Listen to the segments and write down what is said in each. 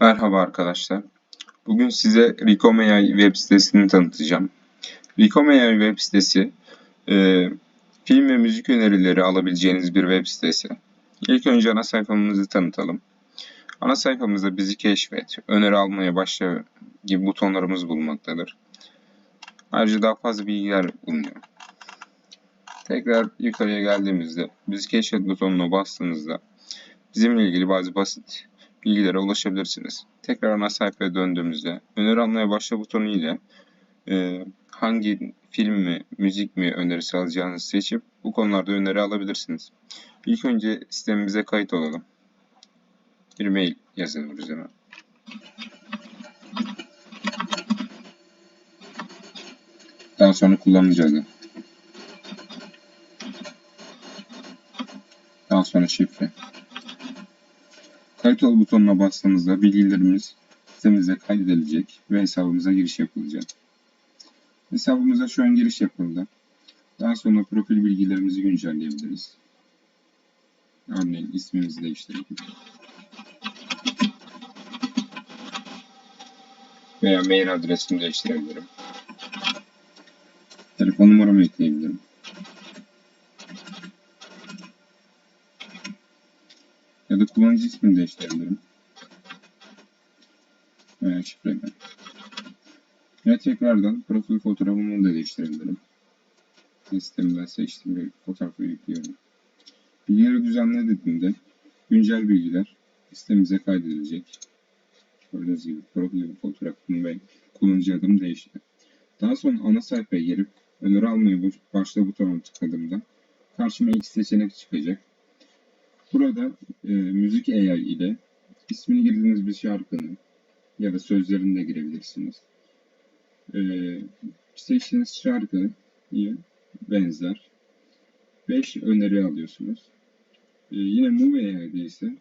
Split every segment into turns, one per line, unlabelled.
Merhaba arkadaşlar. Bugün size Recom.ai web sitesini tanıtacağım. Recom.ai web sitesi e, film ve müzik önerileri alabileceğiniz bir web sitesi. İlk önce ana sayfamızı tanıtalım. Ana sayfamızda bizi keşfet, öneri almaya başla gibi butonlarımız bulunmaktadır. Ayrıca daha fazla bilgiler bulunuyor. Tekrar yukarıya geldiğimizde bizi keşfet butonuna bastığınızda bizimle ilgili bazı basit bilgilere ulaşabilirsiniz. Tekrar ana sayfaya döndüğümüzde öneri almaya başla butonu ile e, hangi film mi, müzik mi önerisi alacağınızı seçip bu konularda öneri alabilirsiniz. İlk önce sistemimize kayıt olalım. Bir mail yazıyoruz hemen. Daha sonra kullanıcı adı. Daha sonra şifre. Kayıt ol butonuna bastığımızda bilgilerimiz sitemize kaydedilecek ve hesabımıza giriş yapılacak. Hesabımıza şu an giriş yapıldı. Daha sonra profil bilgilerimizi güncelleyebiliriz. Örneğin ismimizi değiştirelim. Veya mail adresimi değiştirebilirim. Telefon numaramı ekleyebilirim. Ya da kullanıcı ismini değiştirebilirim. Veya şifremi. Ve tekrardan profil fotoğrafımı da değiştirebilirim. Sistemden seçtiğim bir fotoğrafı yüklüyorum. Bilgileri düzenle dediğimde güncel bilgiler sistemimize kaydedilecek. Gördüğünüz gibi profil fotoğrafım ve kullanıcı adım değişti. Daha sonra ana sayfaya girip öneri almaya başla butonuna tıkladığımda karşıma ilk seçenek çıkacak. Burada e, müzik AI ile ismini girdiğiniz bir şarkının ya da sözlerini de girebilirsiniz. E, seçtiğiniz şarkıya benzer 5 öneri alıyorsunuz. E, yine Movie AI'de ise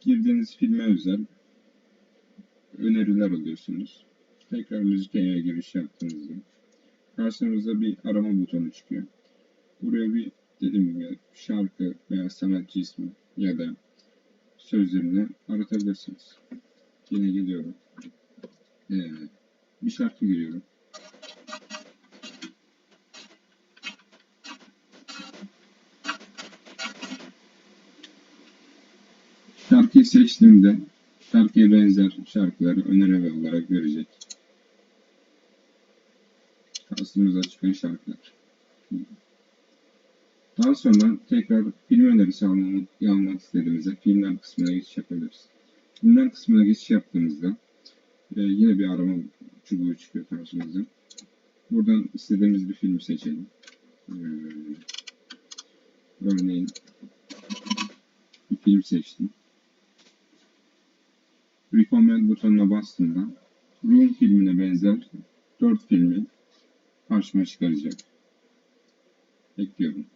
girdiğiniz filme özel öneriler alıyorsunuz. Tekrar müzik AI'ye giriş yaptığınızda karşınıza bir arama butonu çıkıyor. Buraya bir dediğim gibi şarkı veya sanatçı ismi ya da sözlerini aratabilirsiniz. Yine geliyorum. Ee, bir şarkı giriyorum. Şarkıyı seçtiğimde şarkıya benzer şarkıları öneri olarak verecek. Karşımıza çıkan şarkılar. Daha sonra tekrar film önerisi almak, istediğimizde filmler kısmına geçiş yapabiliriz. Filmler kısmına geçiş yaptığımızda e, yine bir arama çubuğu çıkıyor karşımıza. Buradan istediğimiz bir film seçelim. Ee, örneğin bir film seçtim. Recommend butonuna bastığımda Room filmine benzer 4 filmi karşıma çıkaracak. Ekliyorum.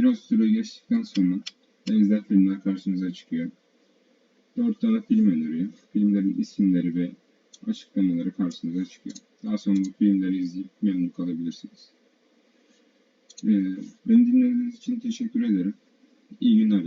Biraz süre geçtikten sonra benzer filmler karşınıza çıkıyor. 4 tane film öneriyor. Filmlerin isimleri ve açıklamaları karşınıza çıkıyor. Daha sonra bu filmleri izleyip memnun kalabilirsiniz. Ee, beni dinlediğiniz için teşekkür ederim. İyi günler.